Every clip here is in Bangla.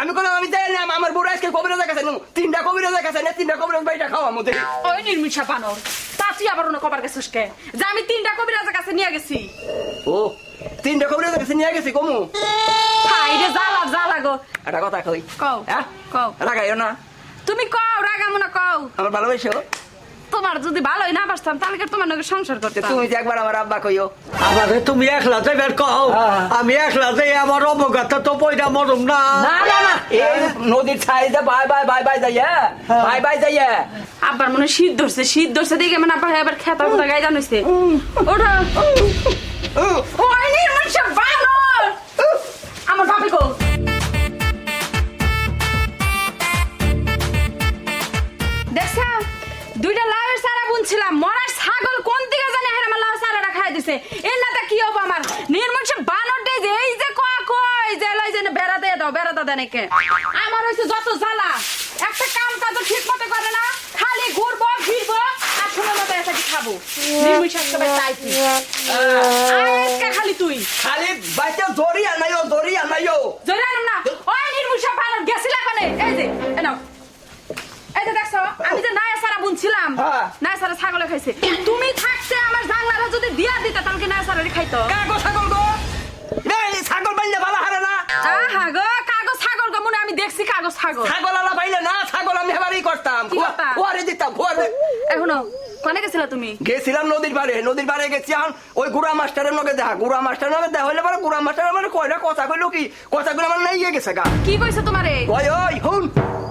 আমি কোনো আমি যাই না আমার বড় আজকে কবিরাজের কাছে নু তিনটা কবিরাজের কাছে না তিনটা কবিরাজ বাইটা খাওয়া মধ্যে। ওই নির্মিষা পানর তা তুই আবার অন্য কবার গেছিস কে? যে আমি তিনটা কবিরাজের কাছে নিয়ে গেছি। ও তিনটা কবিরাজের কাছে নিয়ে গেছি কমু। হাই রে জ্বালা জ্বালা গো। একটা কথা কই। কও হ্যাঁ? কও। রাগাইও না। তুমি কও রাগামো না কও। আমার ভালোবাসো। তোমার যদি ভালোই না বাসতাম তাহলে কি তোমার নাকি সংসার তো করতাম? তুমি যে একবার আমার আব্বা কইও। আমাকে তুমি একলা যাইবার কও হ্যাঁ। আমি একলা যাই আমার অবগত তো পয়দা মরম না। না না না। এই নদীর ছাইতে বাই বাই বাই বাই যাইয়া বাই বাই যাইয়া। আব্বার মনে হয় শীত ধরছে শীত ধরছে দেখে মানে আব্বা এবার খেতা ফুটা গায়ে জানিছে ওঠা। ওই নির্মিষা বানর! আমার বাপে কো। দিছে এর নাতে কি হব আমার? নির্মুষ বানর দে যে এই যে কয়া কই যে লই যে বেড়া দিয়ে দাও বেড়া দাও দেনে কে আমার হইছে যত জ্বালা একটা কাম কাজ ঠিক মতো করে না খালি ঘুরবো ফিরবো আর সময় মতো এসে কি খাব? নির্মুষ সবাই তাই আজকে খালি তুই। খালি বাইতে দড়িয়া নাইও দড়িয়া নাইও জোরে আনম না। ওই নির্মুষা বানর গেছিলা কোনে এই যে এ নাও। এই যে দেখছ আমি যে নায়া সারা বুনছিলাম হ্যাঁ। নায়া সারা ছাগলে খাইছে। তুমি থাকতে দিয়া দিতে তাহলে কি নায়া সারা খাইতো। কাগো ছাগল গো। এই ছাগল পাইলে ভালো হারে না। আহা গো কাগজ ছাগল গো মনে আমি দেখছি কাগজ ছাগল। ছাগল আলা পাইলে না ছাগল আমি হেবারই করতাম? কুয়ারে দিতাম কুয়ারে এখনও কনে গেছিলা তুমি? গেছিলাম নদীর পাড়ে নদীর পাড়ে গেছি এখন ওই গুড়া মাস্টারের নগে দেখা গুড়া মাস্টারের নগে দেখা হইলে পরে গুড়া মাস্টার মানে কয়টা কথা কইলো কি? কথাগুলো আমার নাই গেছে গা। কি কইছে তোমারে ওই ওই হুন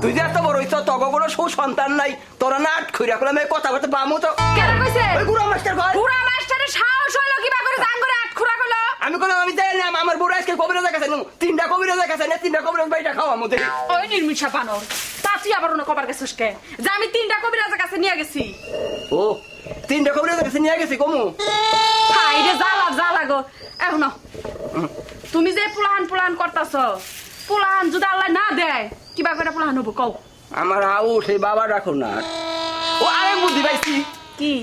তুই যে এত বড় হইছ তগ কোনো সুসন্তান নাই। তোরা না আট খুঁড়া করলাম এই কথা বলতে বামু তো? কেন কইছে? ওই গুড়া মাস্টার কয়। পুরা মাস্টারের সাহস হইল কিবা করে জান করে আট খুরা কইলো আমি কোনো আমি যাই না আমার বুড়ো আজকে কবিরাজের কাছে নু তিনটা কবিরাজের কাছে না তিনটা কবিরাজ বাড়িটা খাওয়া মধ্যে ওই নির্মিষা বানর তা তুই আবার অন্য কবার গেছিস কে? যে আমি তিনটা কবিরাজের কাছে নিয়ে গেছি। ও তিনটা কবিরাজের কাছে নিয়ে গেছি কমু? হাই রে জ্বালা জ্বালা গো। এখন তুমি যে পুলাহান পুলাহান করতাছ পুলাহান যদি আল্লাহ না দেয় কিবা করে পুলাহান হব কও। আমার আউ সেই বাবা রাখো না। ও আরে বুদ্ধি পাইছি। কি?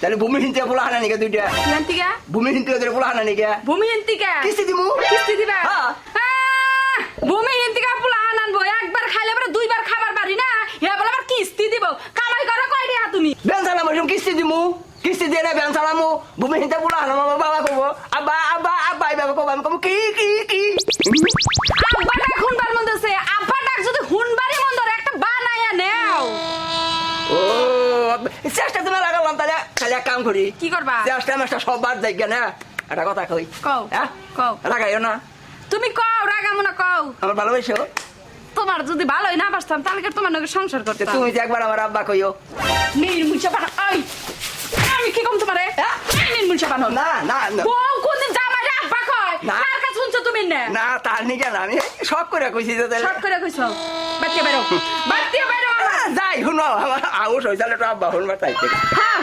তাহলে ভূমি হিন্তে পোলা হানা নিকে দুইটা। কিলান্তিকা ভূমি হিন্তে ওদের পোলা হানা নিকে ভূমি হিন্তিকা কিস্তি দিমু? কিস্তি দিবা? হ্যাঁ। আহ, ভূমি হিন্তিকা পুলাহান আনব। একবার খাইলে পরে দুইবার খাবার পারি না? হে বলে আবার কিস্তি দিব। কামাই করো কয় টাকা তুমি? বেন সালাম কিস্তি দিমু। কিস্তি দিয়ে না বেন সালামু ভূমি হিন্তে কি করবা? চেষ্টা মেষ্টা সব বাদ যাই না? একটা কথা কই। কও হ্যাঁ? কও। রাগাইও না। তুমি কও রাগামো না কও। আমার ভালোবাসো। তোমার যদি ভালোই না বাসতাম তাহলে কি তোমার নাকি সংসার তো করতাম? তুমি যে একবার আমার আব্বা কইও। নির্মূলসা বানো ওই আমি কি কম তোমারে? নির্মূলসা বানো না না না। বউ কোনদিন জামাই আব্বা কয়? না। কার কাছে শুনছো তুমি না? না তার নিকে না। আমি সব করে কইছি যে তাহলে। শর্ট করে কইছো? বাড়তে বাইরো বাড়তে বাইরো। আহ, যাই শুনো। আমার আউস হয়ে যালে তো আব্বা শুনবার চাইছে হ্যাঁ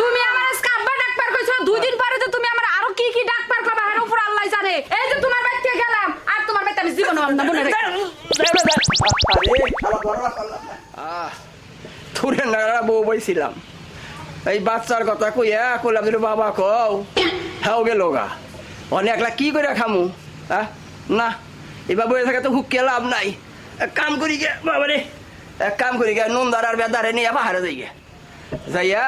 তুমি আমার আজকে আব্বা ডাকবার কইছো দুই দিন পরে তো তুমি আমার আরও কি কি ডাকবার পাবা আর উপর আল্লাহ জানে এই যে তোমার বাড়তে গেলাম আর তোমার বাড়তে আমি জীবন না মনে রেখে থুরে নাগরা বউ বইছিলাম। এই বাচ্চার কথা কইয়া কইলাম যে বাবা কও হ্যাঁ গেল গা। অনেক একলা কি করে খামু? হ্যাঁ না এবার বয়ে থাকে তো হুকিয়ে লাভ নাই। এক কাম করি গে বাবা রে এক কাম করি গে নুন দাঁড়ার বেদারে নিয়ে পাহাড়ে যাই গে। যাইয়া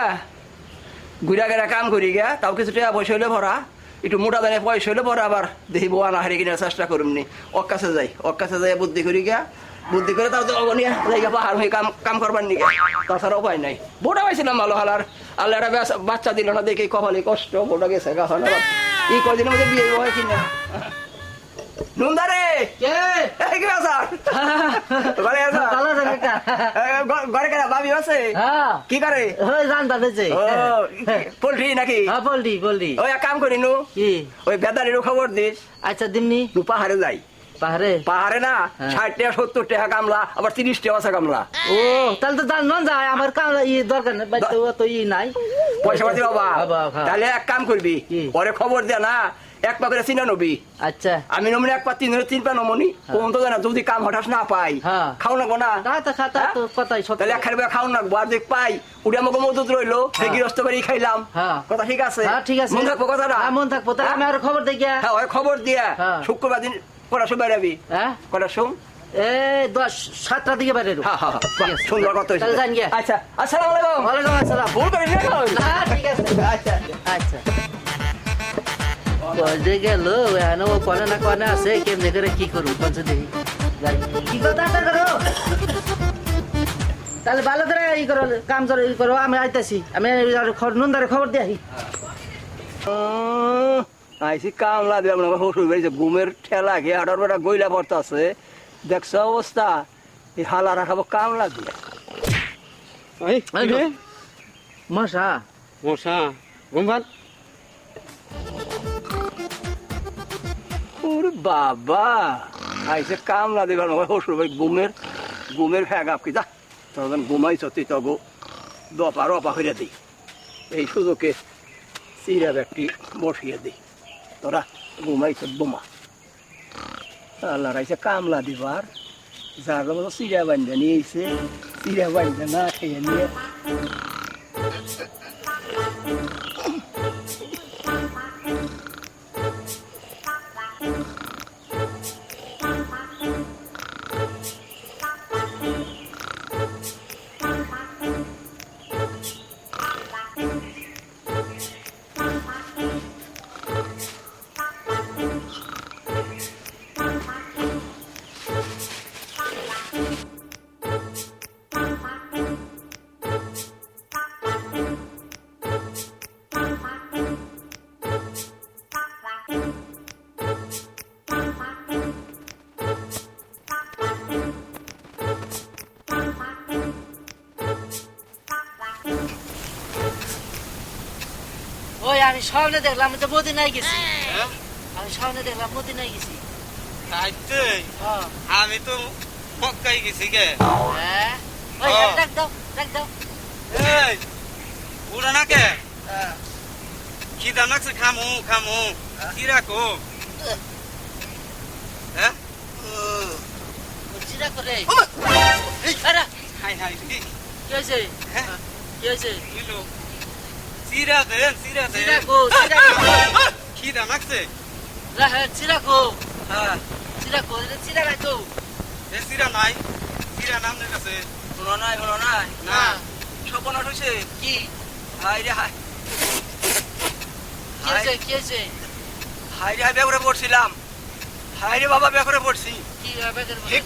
ঘুরা গেরা কাম করি গে তাও কিছু টাকা পয়সা হইলে ভরা। একটু মোটা দানে পয়সা হলে পরে আবার দেখি বউ না, হারি কিনার চেষ্টা করুম নি ওর কাছে যাই ওর কাছে যাই বুদ্ধি করি গিয়া, বুদ্ধি করে তাও তো অগনিয়া জায়গা পাহাড় হয়ে কাম কাম করবার নিকে তাছাড়া উপায় নাই। বোটা পাইছিলাম ভালো হালার। আল্লাহ একটা বাচ্চা দিল না, দেখি কপালে কষ্ট, বোটা গেছে গা, হয় না? ই কদিনের মধ্যে বিয়ে হয় কিনা? নুন্দারে! এই কি বাসার ঘরে আছো? ভালো আছে কাকা। ঘরে কেনা বাবি আছে? হ্যাঁ। কি করে? ওই জানতা পেয়েছে ও পোল্ট্রি নাকি? হ্যাঁ বলডি বলডি ওই এক কাম করি নু। কি? ওই বেদারিরও খবর দিস আচ্ছা দিমনি নু। পাহাড়ে যাই। পাহাড়ে? পাহাড়ে না হ্যাঁ। ষাট টাকা সত্তর টাকা কামলা আবার তিরিশ টাকা আছে কামলা ও তাহলে তো জান নন যায়। আমার কাম ই দরকার নেই। তো ই নাই। পয়সা পাতি বাবা হ্যাঁ। তাহলে এক কাম করবি। পরে খবর দে না এক পা করে চিনা নবি। আচ্ছা। আমি নমনি এক পা তিন তিন পা নমনি। কোন তো জানা যদি কাম হঠাৎ না পাই হ্যাঁ। খাও না না। তো তাহলে এক খাইবে খাও না আর দেখ পাই। উড়ে আমাকে মজুদ রইল গৃহস্থ বাড়ি খাইলাম। হ্যাঁ। কথা ঠিক আছে? হ্যাঁ ঠিক আছে। মন থাকব কথাটা? হ্যাঁ, মন থাকব। তাহলে আমি আর খবর দেখি হ্যাঁ ওই খবর দিয়া। হ্যাঁ। শুক্রবার দিন কটার সময় বেরাবি? হ্যাঁ? কটার সময় এই দশ সাতটার দিকে বাহ, সুন্দর কথা। আচ্ছা আসসালামু আলাইকুম। ওয়ালাইকুম আসসালাম। ভুল? না ঠিক আছে। আচ্ছা। আচ্ছা। কজে গেল? এখানে ও কনে না কনে আছে? কেমনে করে কি করব কনসে দেখি। কি কথা করো? তাহলে ভালো করে ই করো কাম করো ই করো আমি আইতাছি। আমি নুনদারে খবর দিয়ে আসি আইসি কামলা দিয়ে আমরা শ্বশুর বাড়িতে ঘুমের ঠেলা খেয়ে আটার বেটা গইলা পড়তে আছে দেখছ অবস্থা? এই হালা রাখাবো কামলা দিয়ে। মশা। মশা ঘুমবান ওরে বাবা। আইসে কামলা দিবার আমার শ্বশুর বাড়ি ঘুমের ঘুমের ফ্যাগাপ কি, যা। তখন ঘুমাইছ তুই তগো দপা রপা হইয়া দিই। এই সুযোগে চিরা ব্যাগটি বসিয়ে দিই। তোরা ঘুমাইছ বোমা আল্লাহ রাইছে কামলা দিবার। যার মতো চিরা বান্ধা নিয়েছে চিরা বান্ধা না খেয়ে নিয়ে সামনে দেখলাম আমি তো মদিনায় গেছি। আমি সামনে দেখলাম মদিনায় গেছি। তাইতে হ্যাঁ। আমি তো মক্কাই গেছি গে। হ্যাঁ। ওই হ্যাঁ। ডাক দাও ডাক দাও এই উড়া না কে? কি দাম লাগছে? খামু খামু। কি রাখো? হ্যাঁ? চিরা করে। হাই হাই কি হয়েছে? হ্যাঁ? কি হয়েছে? চিরা দেন চিরা দেন চিরা কো, চিরা কো। কি দাম লাগছে হ্যাঁ চিরা এ চিরা নাই চিরা নাম নেই আছে শোনো নাই শোনো নাই না স্বপ্ন হয়েছে কি হাই রে হাই কি হয়েছে কি হয়েছে হাই রে হাই বেগুড়ে পড়ছিলাম হাই রে বাবা বেগুড়ে পড়ছি কি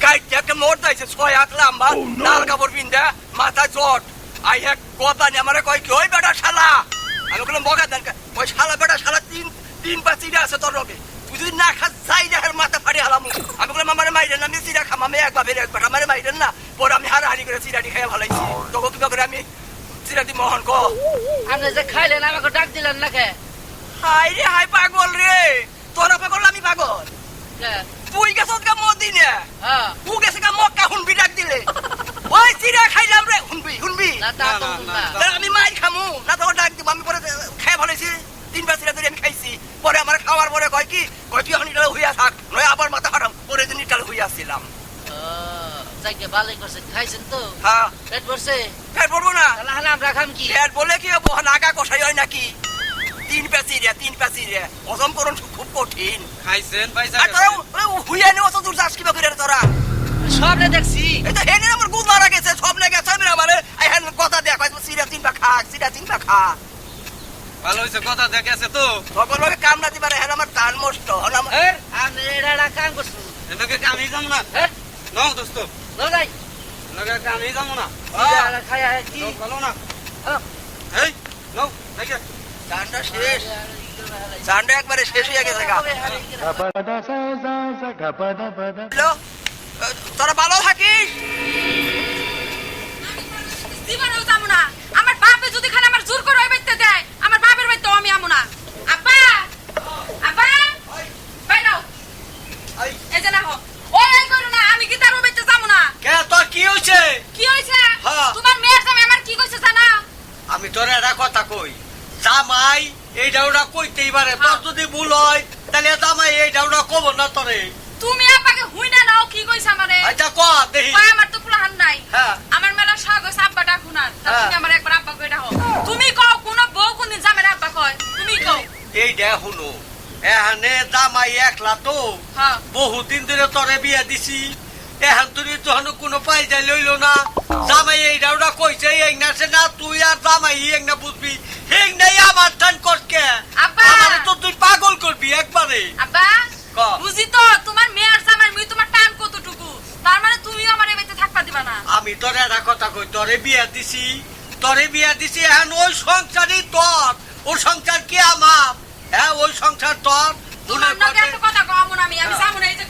গাইড একটা মোট দাইছে ছয় আট লাম্বা লাল কাপড় পিন্দা মাথা জট আই হ্যাক কথা নি আমারে কয় কি ওই বেটা শালা আমি বললাম বগা দেন ওই শালা বেটা শালা তিন তিন পা চিড়ে আছে তোর রবে তুই যদি না খাস যাই দেখার মাথা ফাড়ি হালাম আমি বললাম আমারে মাইরেন না আমি চিড়া খাম আমি এক বাপের এক বেটা আমারে মাইরেন না। পরে আমি হারাহারি করে চিড়াটি খেয়ে ভালাইছি। তোকে কিবা করে আমি চিড়াটি মোহন ক? আপনি যে খাইলেন আমাকে ডাক দিলেন না কে? হাই রে হাই পাগল রে। তোরা পাগল আমি পাগল। তুই গেছত গা মদিনে। হ্যাঁ। ও গেছে গা মক্কা হুনবি ডাক দিলে। ওই চিড়া খাইলাম রে। হুনবি হুনবি। আমি মাইর খামু। না তো ডাক ভালোছি তিন বার চিড়া ধরে আমি খাইছি। পরে আমার খাওয়ার পরে কয় কি কয় তুই এখন ইটালে হইয়া থাক নয় আবার মাথা হারাম পরে দিন ইটালে হইয়া ছিলাম ও, যাকে ভালোই করছেন খাইছেন তো? হ্যাঁ। পেট ভরছে? ফের পড়ব না। তাহলে হালে আমরা খাম কি? ফের বলে কি হব? নাগা কষাই হয় নাকি? তিন পেঁচি রে তিন পেঁচি রে। হজম করুন খুব কঠিন। খাইছেন আর তোরা হুইয়া নিয়ে অত দূর যাস কিবা করে তোরা? সবনে দেখছি। এই তো হেনে আমার গুদ মারা গেছে সব লেগে আছে আমি আমারে। এই হেন কথা দেয়া কয় সিরা তিন পা খা সিরা তিন পা খা। ভালো হয়েছে কথা দেখেছে তো? না দিবারে হেন আমার টান মস্ত হন আমার আমি এটা কাম করছি। আমি যাব না? হ্যাঁ নাও দোস্ত। এনাকে আমি যাব না? কি না। হ্যাঁ। এই নাও দেখে। টানটা শেষ। টানটা একবারে শেষ হয়ে গেছে গা। হ্যালো? তোরা ভালো থাকিস? জীবনেও যাব না। আমার বাপে যদি খালি আমার জোর করে ওই বাড়িতে দেয় আমার বাপের বাড়িতেও আমি আমো না। আব্বা আব্বা বাইনাও এই যে না হো ওই এই করো না আমি কি তার ওই যাব না? কে তোর কি হয়েছে? কি হয়েছে? হ্যাঁ। তোমার মেয়ের জামাই আমার কি কইছে জানা? আমি তোর একটা কথা কই। জামাই এই ডাউটা কইতেই পারে। তোর যদি ভুল হয় তাহলে জামাই এই ডাউটা কব না তোরে। তুমি আব্বাকে হুই না নাও কি কইছে আমারে? আচ্ছা ক দেখি। কয় আমার তো পুলাহান নাই। হ্যাঁ। আমার মেলা হইছে আব্বা ডাকুনার হ্যাঁ। তুমি আমার একবার আব্বা কইটা হো তুমি কও কোন বউ আব্বা কয় তুমি কও। এই দে শুনো এহানে জামাই একলা তো। বহুদিন ধরে তরে বিয়া দিছি। এখন তুমি তখন কোনো পাইজা লইল না। জামাই এইটা ওটা কইছে এই না সে না তুই আর জামাই এই না বুঝবি। এই নাই আমার টান করকে! আমারে তো তুই পাগল করবি একবারে। আব্বা! ক। বুঝি তো তোমার মেয়ের জামাই মুই তোমার টান কতটুকু? তার মানে তুমিও আমার এই বাড়িতে থাকবা দিবা না। আমি তোর একটা কথা কই তরে বিয়া দিছি তরে বিয়া দিছি এখন ওই সংসারই তোর। ও সংসার কি আমার? হ্যাঁ ওই সংসার তোর তোমার নাকি একটা কথা কম আমি আমি এই যে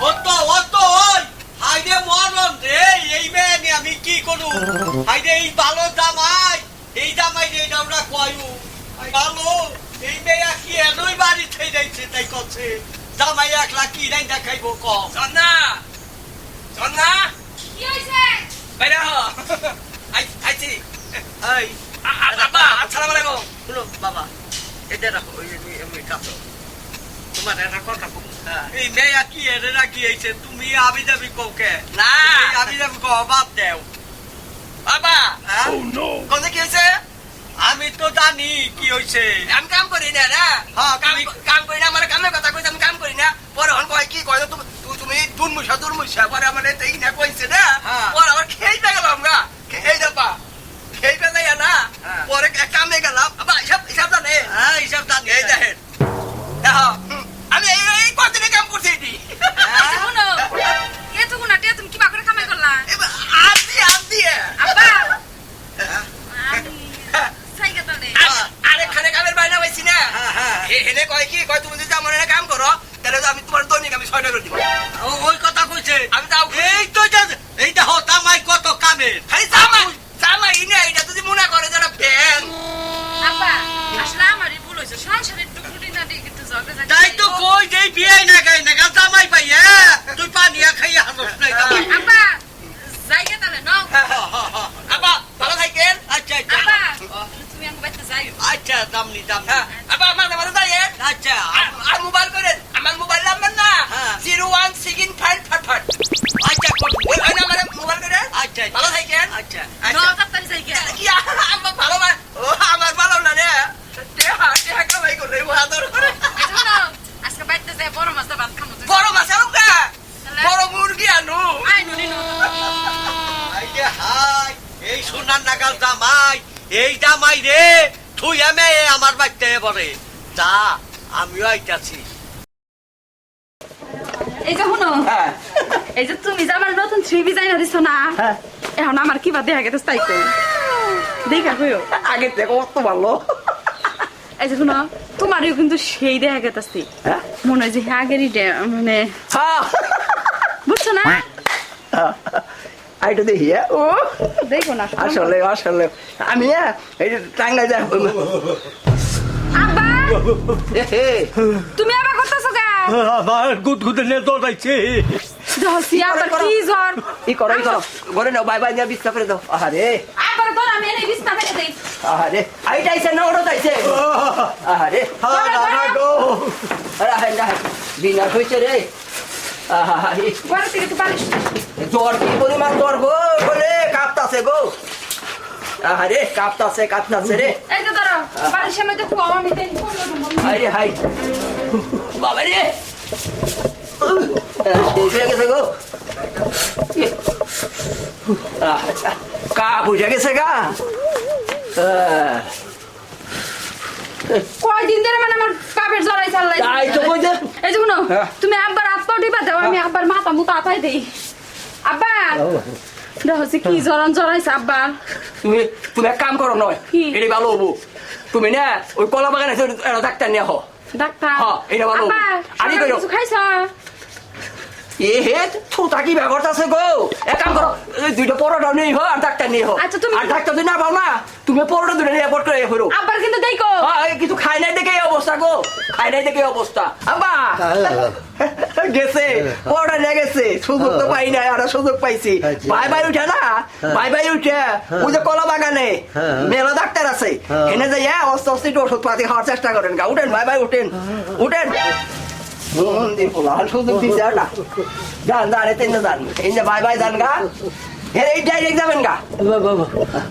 ও তো ও তো ওই! হাইরে মরণ রে এই মেয়ে আমি কি করু? হাইরে এই ভালো জামাই এই জামাই রে এটা আমরা কয়ু? ভালো এই মেয়ে কি এনই বাড়ি થઈ যাইছে তাই করছে জামাই একলা কি নাই দেখাইব ক জন্না! জন্না! কি হইছে? বাইরে হ আই আইছি। এই আ- আ- আসসালামু আলাইকুম। শুনো বাবা এটা রাখো ওই এমনি এমনি কাটো তোমার একটা কথা এই মেয়ে কি এনে রাখি আইছে তুমি আবি যাবি কৌকে না। আবি যাবি কও বাদ দেও। বাবা হ্যাঁ? কোন কি হয়েছে আমি তো জানি কি হইছে। আমি কাম করি না না। হ্যাঁ, কাম কাম করি না আমার কামের কথা কইছে আমি কাম করি না। পরে হন কয় কি কয় তুমি তু- তুমি দুর্মুষা দুর্মুষা পরে আমার এই না কইছে না। কয় তুমি যদি আমার কাম করো তাহলে তো আমি তোমার দৈনিক আমি ছয় টাকা দিব। ওই কথা কইছে। আমি তাও এই তো এইটা হতামাই কত কামের খালি জামা জামা ইনে এটা যদি মনে করে যারা আসলে আমারই ভুল হয়েছে। সংসারের তাই তো কই বিয়ে না গাই না গা জামাই পাই হ্যাঁ তুই পানিয়া খাইয়া নাই জায়গা তাহলে নাও। ভালো থাকেন। আচ্ছা আচ্ছা। আব্বা তুমি আমার বাড়িতে যাই আচ্ছা দামনি দামনি হ্যাঁ বাড়িতে যা আমিও আইতাছি। এই যে শুনো হ্যাঁ। এই যে তুমি যে আমার নতুন থ্রি ডিজাইন দিছো না হ্যাঁ। এখন আমার কি বা দেখা গেছে তাই তো দেখা হইও আগে থেকে কত ভালো। এই যে শুনো তোমারও কিন্তু সেই দেখা গেছে হ্যাঁ। মনে হয় যে হ্যাঁ আগেরই মানে হ্যাঁ। বুঝছ না? আইটা দেখি? ও। দেখো না আসলে আসলে। আমি হ্যাঁ, এই যে টাঙ্গা যা আব্বা এ হে তুমি আবার করতেছো কা আমার গুদ গুদে নে দৌড়াইছে দহসি আবার কি জ্বর ই করো ই করো। ঘরে নাও বাই বাই নিয়ে বিস্তা করে দাও। আবার আমি এনে দেই। না আরে না বিনা হইছে রে। আহারে। ঘর থেকে তো পালিশ জ্বর কি পরিমাণ? জ্বর গো বলে কাঁপতাছে গো। আহারে কাঁপতাছে কাঁপতাছে রে। এই যে ধরো বালিশের মধ্যে খুয়াও আমি দেই আরে হাই বাবা রে। হয়ে গেছে গো। কা বুঝে গেছে গা। কয়দিন ধরে মানে আমার জ্বর আইছে আল্লাহ। তাই তো কইছে। এই যে শুনো হ্যাঁ। তুমি আব্বার হাত পা টিপা দাও আমি আব্বার মাথা মুতা আতাই দেই। আব্বা দেখছি কি জ্বরান জ্বরাইছে আব্বার তুমি তুমি এক কাম করো নয়? এটি ভালো হব। তুমি না ওই কলা বাগানে ডাক্তার নিয়ে হো ডাক্তার হ্যাঁ, এটা ভালো। আব্বা আনি সকালে খাইছ? এ হে থুতা কি ব্যাপারটা আছে গো? এক কাম করো এই দুইটা পরোটা নিয়ে হো আর ডাক্তার নিয়ে হো। আচ্ছা, তুমি- আর ডাক্তার যদি না পাও না? তুমি পরোটা দুটো নিয়ে এয়ারপোর্ট করে হইরো আব্বার কিন্তু দেখো। হ্যাঁ, কিছু খাই নাই দেখে এই অবস্থা গো। খাই নাই দেখে এই অবস্থা। আব্বা! গেছে পরোটা নিয়ে গেছে। সুযোগ তো পাই নাই আর সুযোগ পাইছি। ভাই ভাই উঠে না? ভাই ভাই উঠে। ওই যে কলা বাগানে। মেলা ডাক্তার আছে। এনে যাই অস্তে অস্তে একটু ওষুধ পাতি খাওয়ার চেষ্টা করেন গা। উঠেন ভাই ভাই উঠেন। উঠেন। সুযোগ দিচ্ছে না যান যান এতে যান এই যে ভাই ভাই যান গা এই ডাইরেক্ট যাবেন গা।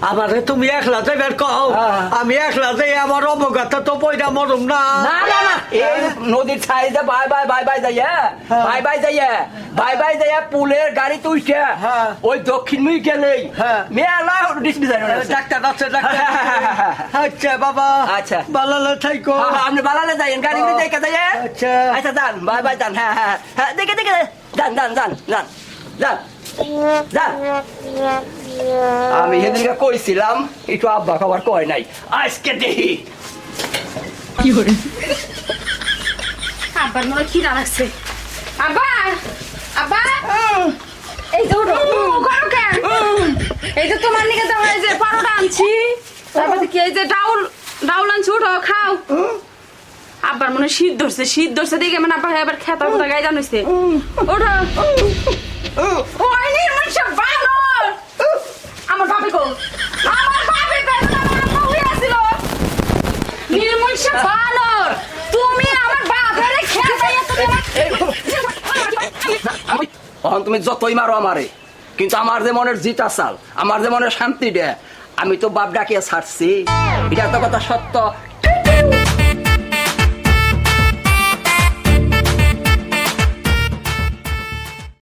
আমারে তুমি একলা যাইবার কও হ্যাঁ। আমি একলা যাই আমার অবগত তো পয়দা মরম না। না না না। এই নদীর ছাইতে বাই বাই বাই বাই যাইয়া হ্যাঁ। বাই বাই যাইয়া বাই বাই যাইয়া পুলের গাড়ি তুইছে। হ্যাঁ। ওই দক্ষিণ মুই গেলেই। মেলা ডাক্তার আছে ডাক্তার আচ্ছা বাবা। আচ্ছা। বালালে থাইকো। আপনি বালালে যাইয়েন। গাড়ি নিয়ে দেখে যাইয়ে। আচ্ছা। আচ্ছা যান। বাই বাই যান। হ্যাঁ হ্যাঁ হ্যাঁ। দেখে দেখে। যান যান যান যান। যান। যান। আমি সেদিনকে কইছিলাম একটু আব্বা খাবার কয় নাই। আজকে দেখি। আব্বার মনে খিদা লাগছে। আবার আবার এই যে করো কেন এই যে তোমার নিকে তো এই যে পরোটা আনছি। তারপরে কি এই যে ডাউল ডাউল আনছি উঠো খাও। আব্বার মনে হয় শীত ধরছে শীত ধরছে দেখে মানে আব্বা এবার খেতা খেতা গায়ে জানিছে ওঠো ওই নির্মল সব বানর আমার বাপে কো আমার বাপে কো আমার আব্বা হয়ে আসিল নির্মল সব বানর তুমি আমার বাপের খেতা তখন তুমি যতই মারো আমারে, কিন্তু আমার যে মনের জিত আসাল আমার যে মনের শান্তি দে আমি তো বাপ ডাকিয়া ছাড়ছি। এটা তো কথা সত্য।